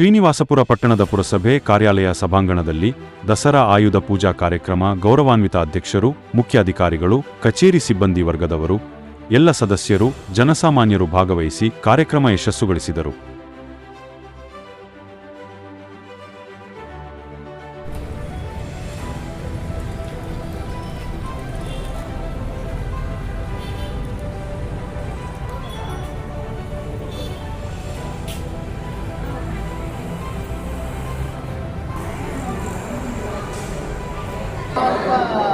ಶ್ರೀನಿವಾಸಪುರ ಪಟ್ಟಣದ ಪುರಸಭೆ ಕಾರ್ಯಾಲಯ ಸಭಾಂಗಣದಲ್ಲಿ ದಸರಾ ಆಯುಧ ಪೂಜಾ ಕಾರ್ಯಕ್ರಮ ಗೌರವಾನ್ವಿತ ಅಧ್ಯಕ್ಷರು ಮುಖ್ಯ ಅಧಿಕಾರಿಗಳು ಕಚೇರಿ ಸಿಬ್ಬಂದಿ ವರ್ಗದವರು, ಎಲ್ಲ ಸದಸ್ಯರು, ಜನಸಾಮಾನ್ಯರು ಭಾಗವಹಿಸಿ ಕಾರ್ಯಕ್ರಮ ಯಶಸ್ಸುಗೊಳಿಸಿದರು. Oppo.